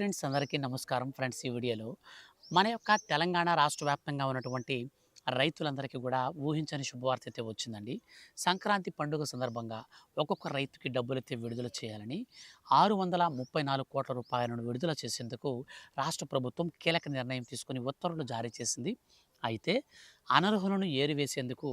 Friends అందరికీ నమస్కారం friends ఈ వీడియోలో. మన యొక్క తెలంగాణ రాష్ట్ర వ్యాప్తంగా ఉన్నటువంటి రైతులందరికీ కూడా ఊహించని శుభవార్త అయితే వచ్చిందండి. సంక్రాంతి పండుగ సందర్భంగా ఒక్కొక్క రైతుకి డబ్బులైతే విడుదల చేయాలని ఆరు వందల ముప్పై నాలుగు కోట్ల రూపాయలను విడుదల చేసేందుకు రాష్ట్ర ప్రభుత్వం కీలక నిర్ణయం తీసుకుని ఉత్తర్వులు జారీ చేసింది. అయితే అనర్హులను ఏరివేసేందుకు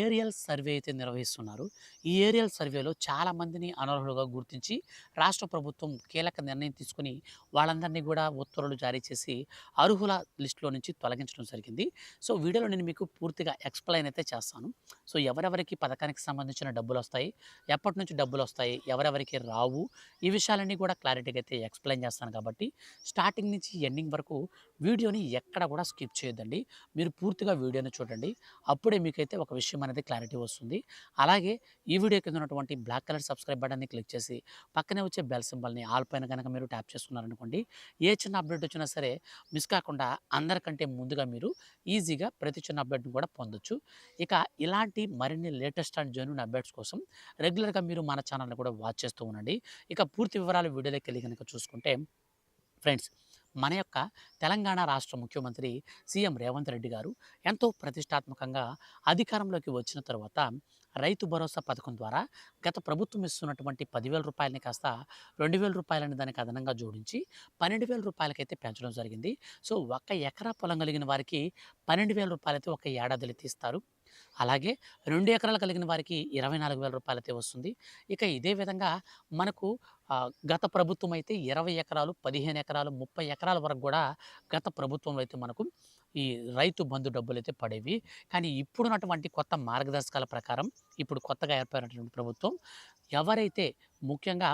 ఏరియల్ సర్వే అయితే నిర్వహిస్తున్నారు. ఈ ఏరియల్ సర్వేలో చాలామందిని అనర్హులుగా గుర్తించి రాష్ట్ర ప్రభుత్వం కీలక నిర్ణయం తీసుకుని వాళ్ళందరినీ కూడా ఉత్తర్వులు జారీ చేసి అర్హుల లిస్టులో నుంచి తొలగించడం జరిగింది. సో వీడియోలో నేను మీకు పూర్తిగా ఎక్స్ప్లెయిన్ అయితే చేస్తాను. సో ఎవరెవరికి పథకానికి సంబంధించిన డబ్బులు వస్తాయి ఎప్పటి నుంచి డబ్బులు వస్తాయి ఎవరెవరికి రావు ఈ విషయాలన్నీ కూడా క్లారిటీగా అయితే ఎక్స్ప్లెయిన్ చేస్తాను కాబట్టి స్టార్టింగ్ నుంచి ఎండింగ్ వరకు వీడియోని ఎక్కడ కూడా స్కిప్ చేయొద్దండి. మీరు పూర్తిగా కింద చూడండి అప్పుడే మీకైతే ఒక విషయం అనేది క్లారిటీ వస్తుంది. అలాగే ఈ వీడియో కింద ఉన్నటువంటి బ్లాక్ కలర్ సబ్స్క్రైబ్ బటన్ని క్లిక్ చేసి పక్కనే వచ్చే బెల్ సింబల్ని ఆల్ పైన కనుక మీరు ట్యాప్ చేసుకున్నారనుకోండి ఏ చిన్న అప్డేట్ వచ్చినా సరే మిస్ కాకుండా అందరికంటే ముందుగా మీరు ఈజీగా ప్రతి చిన్న అప్డేట్ని కూడా పొందొచ్చు. ఇక ఇలాంటి మరిన్ని లేటెస్ట్ అండ్ జెన్యున్ అప్డేట్స్ కోసం రెగ్యులర్గా మీరు మన ఛానల్ని కూడా వాచ్ చేస్తూ ఉండండి. ఇక పూర్తి వివరాలు వీడియోలోకి వెళ్ళి కనుక చూసుకుంటే ఫ్రెండ్స్ మన యొక్క తెలంగాణ రాష్ట్ర ముఖ్యమంత్రి సీఎం రేవంత్ రెడ్డి గారు ఎంతో ప్రతిష్టాత్మకంగా అధికారంలోకి వచ్చిన తర్వాత రైతు భరోసా పథకం ద్వారా గత ప్రభుత్వం ఇస్తున్నటువంటి పదివేల రూపాయలని కాస్త రెండు వేల రూపాయలని దానికి అదనంగా జోడించి పన్నెండు వేల రూపాయలకైతే పెంచడం జరిగింది. సో ఒక ఎకరా పొలం కలిగిన వారికి పన్నెండు వేల రూపాయలైతే ఒక ఏడాదిలో తీస్తారు. అలాగే రెండు ఎకరాలు కలిగిన వారికి ఇరవై నాలుగు వేల రూపాయలైతే వస్తుంది. ఇక ఇదే విధంగా మనకు గత ప్రభుత్వం అయితే ఇరవై ఎకరాలు పదిహేను ఎకరాలు ముప్పై ఎకరాల వరకు కూడా గత ప్రభుత్వంలో అయితే మనకు ఈ రైతు బంధు డబ్బులు అయితే పడేవి. కానీ ఇప్పుడున్నటువంటి కొత్త మార్గదర్శకాల ప్రకారం ఇప్పుడు కొత్తగా ఏర్పడినటువంటి ప్రభుత్వం ఎవరైతే ముఖ్యంగా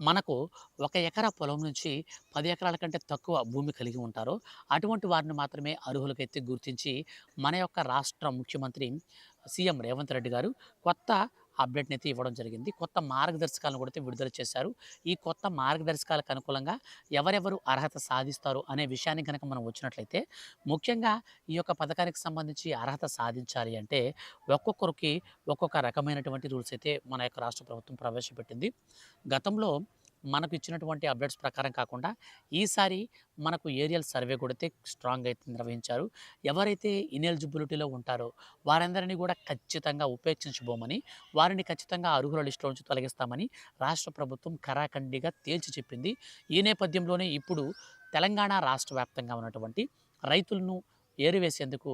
మనకు ఒక ఎకరా పొలం నుంచి పది ఎకరాల కంటే తక్కువ భూమి కలిగి ఉంటారో. అటువంటి వారిని మాత్రమే అర్హులకైతే గుర్తించి మన యొక్క రాష్ట్ర ముఖ్యమంత్రి సీఎం రేవంత్ రెడ్డి గారు కొత్త అప్డేట్ని అయితే ఇవ్వడం జరిగింది. కొత్త మార్గదర్శకాలను కూడా అయితే విడుదల చేశారు. ఈ కొత్త మార్గదర్శకాలకు అనుకూలంగా ఎవరెవరు అర్హత సాధిస్తారు అనే విషయాన్ని కనుక మనం వచ్చినట్లయితే ముఖ్యంగా ఈ యొక్క పథకానికి సంబంధించి అర్హత సాధించాలి అంటే ఒక్కొక్కరికి ఒక్కొక్క రకమైనటువంటి రూల్స్ అయితే మన యొక్క రాష్ట్ర ప్రభుత్వం ప్రవేశపెట్టింది. గతంలో మనకు ఇచ్చినటువంటి అప్డేట్స్ ప్రకారం కాకుండా ఈసారి మనకు ఏరియల్ సర్వే కూడా స్ట్రాంగ్ అయితే నిర్వహించారు. ఎవరైతే ఇనెలిజిబిలిటీలో ఉంటారో వారందరినీ కూడా ఖచ్చితంగా ఉపేక్షించబోమని వారిని ఖచ్చితంగా అర్హుల లిస్టులో నుంచి తొలగిస్తామని రాష్ట్ర ప్రభుత్వం కరాఖండిగా తేల్చి చెప్పింది. ఈ నేపథ్యంలోనే ఇప్పుడు తెలంగాణ రాష్ట్ర వ్యాప్తంగా ఉన్నటువంటి రైతులను ఏరివేసేందుకు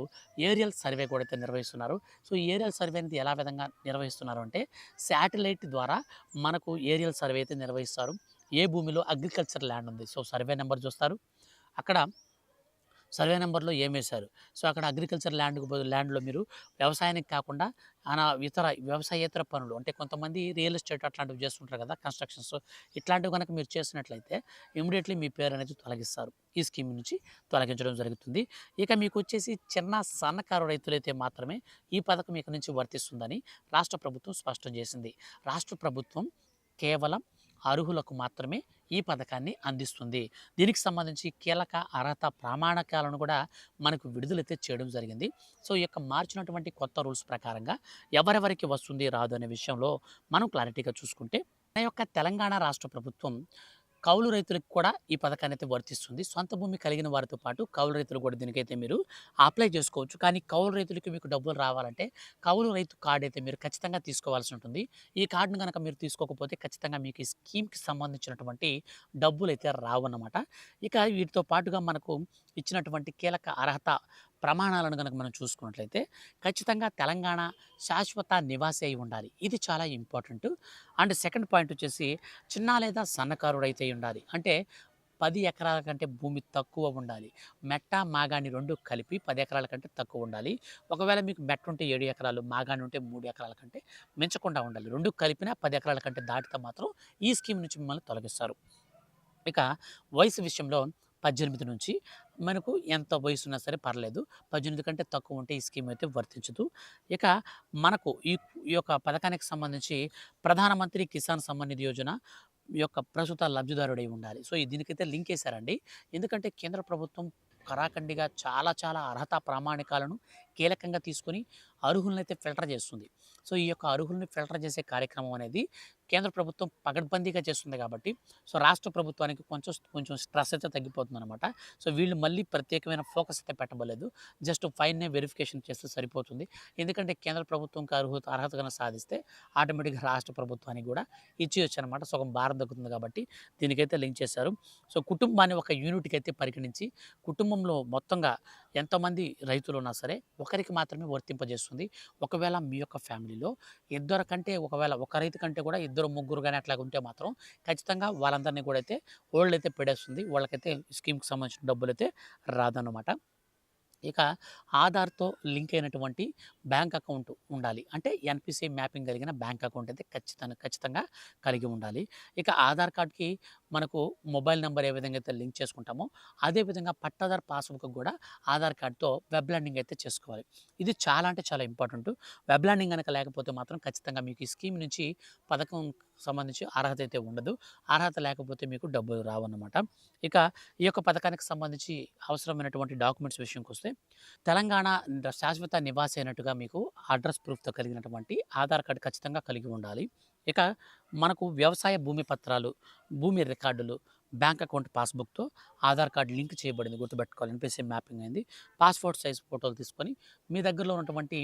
ఏరియల్ సర్వే కూడా అయితే నిర్వహిస్తున్నారు. సో ఈ ఏరియల్ సర్వే అనేది ఎలా విధంగా నిర్వహిస్తున్నారు అంటే శాటిలైట్ ద్వారా మనకు ఏరియల్ సర్వే అయితే నిర్వహిస్తారు. ఏ భూమిలో అగ్రికల్చర్ ల్యాండ్ ఉంది? సో సర్వే నెంబర్ చూస్తారు. అక్కడ సర్వే నెంబర్లో ఏమేశారు? సో అక్కడ అగ్రికల్చర్ ల్యాండ్ ల్యాండ్లో మీరు వ్యవసాయానికి కాకుండా అనా ఇతర వ్యవసాయేతర పనులు అంటే కొంతమంది రియల్ ఎస్టేట్ అట్లాంటివి చేస్తుంటారు కదా కన్స్ట్రక్షన్స్. ఇట్లాంటివి కనుక మీరు చేసినట్లయితే ఇమీడియట్లీ మీ పేరు అనేది తొలగిస్తారు. ఈ స్కీమ్ నుంచి తొలగించడం జరుగుతుంది. ఇక మీకు వచ్చేసి చిన్న సన్నకారు రైతులైతే మాత్రమే ఈ పథకం ఇక నుంచి వర్తిస్తుందని రాష్ట్ర ప్రభుత్వం స్పష్టం చేసింది. రాష్ట్ర ప్రభుత్వం కేవలం అర్హులకు మాత్రమే ఈ పథకాన్ని అందిస్తుంది. దీనికి సంబంధించి కీలక అర్హత ప్రామాణికాలను కూడా మనకు విడుదలైతే చేయడం జరిగింది. సో ఈ యొక్క మార్చినటువంటి కొత్త రూల్స్ ప్రకారంగా ఎవరెవరికి వస్తుంది రాదు అనే విషయంలో మనం క్లారిటీగా చూసుకుంటే మన యొక్క తెలంగాణ రాష్ట్ర ప్రభుత్వం కౌలు రైతులకు కూడా ఈ పథకాన్ని అయితే వర్తిస్తుంది. సొంత భూమి కలిగిన వారితో పాటు కౌలు రైతులు కూడా దీనికైతే మీరు అప్లై చేసుకోవచ్చు. కానీ కౌలు రైతులకి మీకు డబ్బులు రావాలంటే కౌలు రైతు కార్డు అయితే మీరు ఖచ్చితంగా తీసుకోవాల్సి ఉంటుంది. ఈ కార్డును కనుక మీరు తీసుకోకపోతే ఖచ్చితంగా మీకు ఈ స్కీమ్కి సంబంధించినటువంటి డబ్బులు అయితే రావన్నమాట. ఇక వీటితో పాటుగా మనకు ఇచ్చినటువంటి కీలక అర్హత ప్రమాణాలను కనుక మనం చూసుకున్నట్లయితే ఖచ్చితంగా తెలంగాణ శాశ్వత నివాసి అయి ఉండాలి. ఇది చాలా ఇంపార్టెంట్. అండ్ సెకండ్ పాయింట్ వచ్చేసి చిన్న లేదా సన్నకారుడు అయితే ఉండాలి. అంటే పది ఎకరాల కంటే భూమి తక్కువ ఉండాలి. మెట్ట మాగాణి రెండు కలిపి పది ఎకరాల కంటే తక్కువ ఉండాలి. ఒకవేళ మీకు మెట్ట ఉంటే ఏడు ఎకరాలు మాగాణి ఉంటే మూడు ఎకరాల కంటే మించకుండా ఉండాలి. రెండు కలిపినా పది ఎకరాల కంటే దాటితే మాత్రం ఈ స్కీమ్ నుంచి మిమ్మల్ని తొలగిస్తారు. ఇక వయసు విషయంలో పద్దెనిమిది నుంచి మనకు ఎంత వయసు ఉన్నా సరే పర్లేదు. పద్దెనిమిది కంటే తక్కువ ఉంటే ఈ స్కీమ్ అయితే వర్తించదు. ఇక మనకు ఈ ఈ యొక్క పథకానికి సంబంధించి ప్రధానమంత్రి కిసాన్ సమ్మాన్ నిధి యోజన యొక్క ప్రస్తుత లబ్ధిదారుడై ఉండాలి. సో ఈ దీనికైతే లింక్ వేశారండి ఎందుకంటే కేంద్ర ప్రభుత్వం కరాఖండిగా చాలా చాలా అర్హత ప్రామాణికాలను కీలకంగా తీసుకొని అర్హులను అయితే ఫిల్టర్ చేస్తుంది. సో ఈ యొక్క అర్హుల్ని ఫిల్టర్ చేసే కార్యక్రమం అనేది కేంద్ర ప్రభుత్వం పకడ్బందీగా చేస్తుంది కాబట్టి సో రాష్ట్ర ప్రభుత్వానికి కొంచెం కొంచెం స్ట్రెస్ అయితే తగ్గిపోతుంది అనమాట సో వీళ్ళు మళ్ళీ ప్రత్యేకమైన ఫోకస్ అయితే పెట్టబలేదు జస్ట్ ఫైన్నే వెరిఫికేషన్ చేస్తే సరిపోతుంది. ఎందుకంటే కేంద్ర ప్రభుత్వంకి అర్హత అర్హత కన్నా సాధిస్తే ఆటోమేటిక్గా రాష్ట్ర ప్రభుత్వానికి కూడా ఇచ్చేయచ్చు అనమాట సగం భారం దక్కుతుంది కాబట్టి దీనికైతే లింక్ చేశారు. సో కుటుంబాన్ని ఒక యూనిట్కి అయితే పరిగణించి కుటుంబంలో మొత్తంగా ఎంతమంది రైతులు ఉన్నా సరే ఒకరికి మాత్రమే వర్తింపజేస్తుంది. ఒకవేళ మీ యొక్క ఫ్యామిలీలో ఇద్దరు కంటే ఒకవేళ ఒక రైతు కంటే కూడా ఇద్దరు ముగ్గురు కానీ అట్లా ఉంటే మాత్రం ఖచ్చితంగా వాళ్ళందరినీ కూడా అయితే ఓల్డ్ అయితే పెడేస్తుంది. వాళ్ళకైతే స్కీమ్కి సంబంధించిన డబ్బులు అయితే రాదన్నమాట. ఇక ఆధార్తో లింక్ అయినటువంటి బ్యాంక్ అకౌంట్ ఉండాలి. అంటే ఎన్పిసి మ్యాపింగ్ కలిగిన బ్యాంక్ అకౌంట్ అయితే ఖచ్చితంగా ఖచ్చితంగా కలిగి ఉండాలి. ఇక ఆధార్ కార్డ్కి మనకు మొబైల్ నెంబర్ ఏ విధంగా అయితే లింక్ చేసుకుంటామో అదేవిధంగా పట్టాదార్ పాస్బుక్ కూడా ఆధార్ కార్డ్తో వెబ్ ల్యాండింగ్ అయితే చేసుకోవాలి. ఇది చాలా అంటే చాలా ఇంపార్టెంట్. వెబ్ ల్యాండింగ్ కనుక లేకపోతే మాత్రం ఖచ్చితంగా మీకు ఈ స్కీమ్ నుంచి పథకం సంబంధించి అర్హత అయితే ఉండదు. అర్హత లేకపోతే మీకు డబ్బులు రావన్నమాట. ఇక ఈ యొక్క పథకానికి సంబంధించి అవసరమైనటువంటి డాక్యుమెంట్స్ విషయంకి వస్తే తెలంగాణ శాశ్వత నివాసి అయినట్టుగా మీకు అడ్రస్ ప్రూఫ్తో కలిగినటువంటి ఆధార్ కార్డు ఖచ్చితంగా కలిగి ఉండాలి. ఇక మనకు వ్యవసాయ భూమి పత్రాలు భూమి రికార్డులు బ్యాంక్ అకౌంట్ పాస్బుక్తో ఆధార్ కార్డు లింక్ చేయబడింది గుర్తుపెట్టుకోవాలి. ఎన్పిసి మ్యాపింగ్ అయింది. పాస్పోర్ట్ సైజ్ ఫోటోలు తీసుకొని మీ దగ్గరలో ఉన్నటువంటి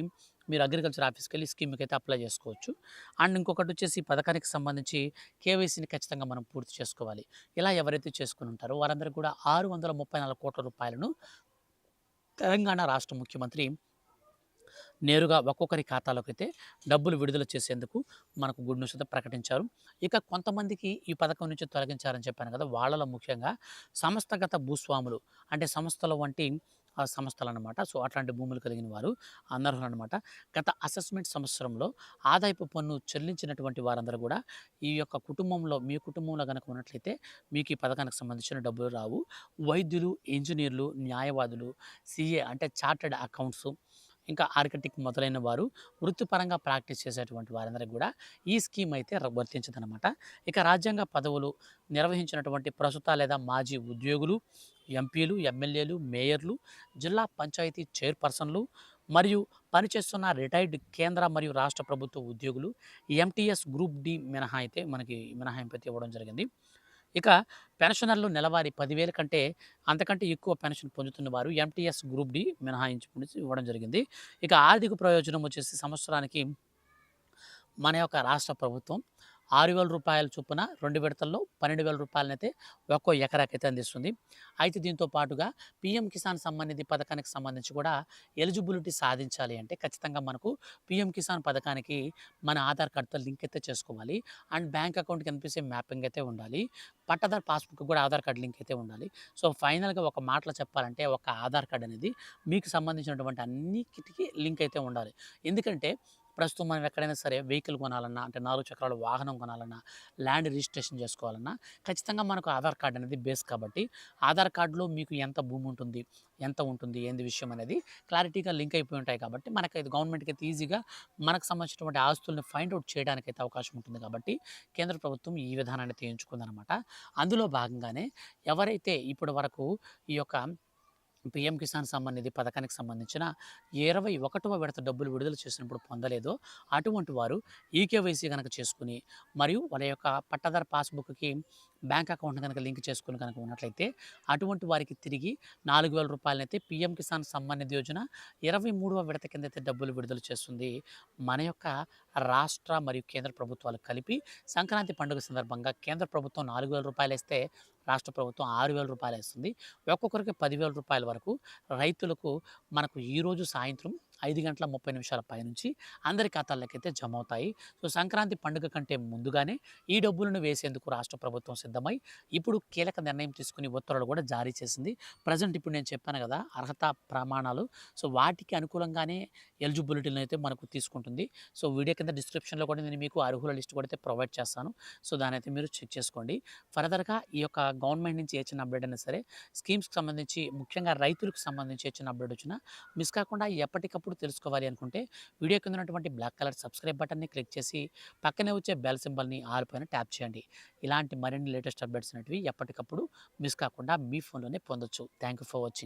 మీరు అగ్రికల్చర్ ఆఫీస్కి వెళ్ళి స్కీమ్కి అయితే అప్లై చేసుకోవచ్చు. అండ్ ఇంకొకటి వచ్చేసి ఈ పథకానికి సంబంధించి కేవైసీని ఖచ్చితంగా మనం పూర్తి చేసుకోవాలి. ఇలా ఎవరైతే చేసుకుని ఉంటారో వారందరూ కూడా ఆరు వందల ముప్పై నాలుగు కోట్ల రూపాయలను తెలంగాణ రాష్ట్ర ముఖ్యమంత్రి నేరుగా ఒక్కొక్కరి ఖాతాలోకి అయితే డబ్బులు విడుదల చేసేందుకు మనకు గుడ్ న్యూస్ అయితే ప్రకటించారు. ఇక కొంతమందికి ఈ పథకం నుంచి తొలగించారని చెప్పాను కదా వాళ్ళలో ముఖ్యంగా సంస్థగత భూస్వాములు అంటే సంస్థల వంటి సంస్థలు అనమాట సో అట్లాంటి భూములు కలిగిన వారు అనర్హులు అనమాట గత అసెస్మెంట్ సంవత్సరంలో ఆదాయపు పన్ను చెల్లించినటువంటి వారందరూ కూడా ఈ యొక్క కుటుంబంలో మీ కుటుంబంలో కనుక ఉన్నట్లయితే మీకు ఈ పథకానికి సంబంధించిన డబ్బులు రావు. వైద్యులు ఇంజనీర్లు న్యాయవాదులు సిఏ అంటే చార్టెడ్ అకౌంట్స్ ఇంకా ఆర్కిటెక్ట్ మొదలైన వారు వృత్తిపరంగా ప్రాక్టీస్ చేసేటువంటి వారందరికీ కూడా ఈ స్కీమ్ అయితే వర్తించదనమాట ఇక రాజ్యాంగ పదవులు నిర్వహించినటువంటి ప్రస్తుత లేదా మాజీ ఉద్యోగులు ఎంపీలు ఎమ్మెల్యేలు మేయర్లు జిల్లా పంచాయతీ చైర్పర్సన్లు మరియు పనిచేస్తున్న రిటైర్డ్ కేంద్ర మరియు రాష్ట్ర ప్రభుత్వ ఉద్యోగులు ఎంటీఎస్ గ్రూప్ డి మినహా అయితే మనకి మినహాయింపు అయితే ఇవ్వడం జరిగింది. ఇక పెన్షనర్లు నెలవారీ పదివేల కంటే అంతకంటే ఎక్కువ పెన్షన్ పొందుతున్న వారు ఎంటీఎస్ గ్రూప్ డి మినహాయింపు ఇవ్వడం జరిగింది. ఇక ఆర్థిక ప్రయోజనం వచ్చేసి సంవత్సరానికి మన యొక్క రాష్ట్ర ప్రభుత్వం ఆరు వేల రూపాయల చొప్పున రెండు విడతల్లో పన్నెండు వేల రూపాయలనైతే ఒక్కో ఎకరాకైతే అందిస్తుంది. అయితే దీంతో పాటుగా పిఎం కిసాన్ సంబంధించి పథకానికి సంబంధించి కూడా ఎలిజిబిలిటీ సాధించాలి అంటే ఖచ్చితంగా మనకు పిఎం కిసాన్ పథకానికి మన ఆధార్ కార్డుతో లింక్ అయితే చేసుకోవాలి. అండ్ బ్యాంక్ అకౌంట్కి కనిపిస్తే మ్యాపింగ్ అయితే ఉండాలి. పట్టదారు పాస్బుక్ కూడా ఆధార్ కార్డ్ లింక్ అయితే ఉండాలి. సో ఫైనల్గా ఒక మాటలో చెప్పాలంటే ఒక ఆధార్ కార్డ్ అనేది మీకు సంబంధించినటువంటి అన్నిటికీ లింక్ అయితే ఉండాలి. ఎందుకంటే ప్రస్తుతం మనం ఎక్కడైనా సరే వెహికల్ కొనాలన్నా అంటే నాలుగు చక్రాల వాహనం కొనాలన్నా ల్యాండ్ రిజిస్ట్రేషన్ చేసుకోవాలన్నా ఖచ్చితంగా మనకు ఆధార్ కార్డ్ అనేది బేస్ కాబట్టి ఆధార్ కార్డులో మీకు ఎంత భూమి ఉంటుంది ఎంత ఉంటుంది ఏంది విషయం అనేది క్లారిటీగా లింక్ అయిపోయి ఉంటాయి కాబట్టి మనకి ఇది గవర్నమెంట్కి అయితే ఈజీగా మనకు సంబంధించినటువంటి ఆస్తుల్ని ఫైండ్ అవుట్ చేయడానికి అయితే అవకాశం ఉంటుంది కాబట్టి కేంద్ర ప్రభుత్వం ఈ విధానాన్ని అయితే ఎంచుకుందనమాట అందులో భాగంగానే ఎవరైతే ఇప్పటి వరకు ఈ యొక్క పిఎం కిసాన్ సమ్మాన్ నిధి పథకానికి సంబంధించిన ఇరవై ఒకటవ విడత డబ్బులు విడుదల చేసినప్పుడు పొందలేదో. అటువంటి వారు ఈకేవైసీ కనుక చేసుకుని మరియు వాళ్ళ యొక్క పట్టాదారు పాస్బుక్కి బ్యాంక్ అకౌంట్ కనుక లింక్ చేసుకుని కనుక ఉన్నట్లయితే అటువంటి వారికి తిరిగి నాలుగు వేల రూపాయలనైతే పిఎం కిసాన్ సమ్మాన్ నిధి యోజన ఇరవై మూడవ విడత కింద అయితే డబ్బులు విడుదల చేస్తుంది. మన యొక్క రాష్ట్ర మరియు కేంద్ర ప్రభుత్వాలు కలిపి సంక్రాంతి పండుగ సందర్భంగా కేంద్ర ప్రభుత్వం నాలుగు వేల రూపాయలు ఇస్తే రాష్ట్ర ప్రభుత్వం ఆరు వేల రూపాయలు ఇస్తుంది ఒక్కొక్కరికి పదివేల రూపాయల వరకు రైతులకు మనకు ఈరోజు సాయంత్రం ఐదు గంటల ముప్పై నిమిషాల పైనుంచి అందరి ఖాతాల్లోకి అయితే జమ అవుతాయి సో సంక్రాంతి పండుగ కంటే ముందుగానే ఈ డబ్బులను వేసేందుకు రాష్ట్ర ప్రభుత్వం సిద్ధమై ఇప్పుడు కీలక నిర్ణయం తీసుకుని ఉత్తర్వులు కూడా జారీ చేసింది. ప్రజెంట్ ఇప్పుడు నేను చెప్పాను కదా అర్హత ప్రమాణాలు. సో వాటికి అనుకూలంగానే ఎలిజిబిలిటీని అయితే మనకు తీసుకుంటుంది. సో వీడియో కింద డిస్క్రిప్షన్లో కూడా నేను మీకు అర్హుల లిస్ట్ కూడా అయితే ప్రొవైడ్ చేస్తాను. సో దాని అయితే మీరు చెక్ చేసుకోండి. ఫర్దర్గా ఈ యొక్క గవర్నమెంట్ నుంచి ఏ చిన్న అప్డేట్ అయినా సరే స్కీమ్స్కి సంబంధించి ముఖ్యంగా రైతులకు సంబంధించి ఏ చిన్న అప్డేట్ వచ్చినా మిస్ కాకుండా ఎప్పటికప్పుడు తెలుసుకోవాలి అనుకుంటే వీడియో కింద ఉన్నటువంటి బ్లాక్ కలర్ సబ్స్క్రైబ్ బటన్ని క్లిక్ చేసి పక్కనే వచ్చే బెల్ సింబల్ని ఆల్ పైన ట్యాప్ చేయండి. ఇలాంటి మరిన్ని లేటెస్ట్ అప్డేట్స్ అనేటివి ఎప్పటికప్పుడు మిస్ కాకుండా మీ ఫోన్లోనే పొందొచ్చు. Thank you for watching.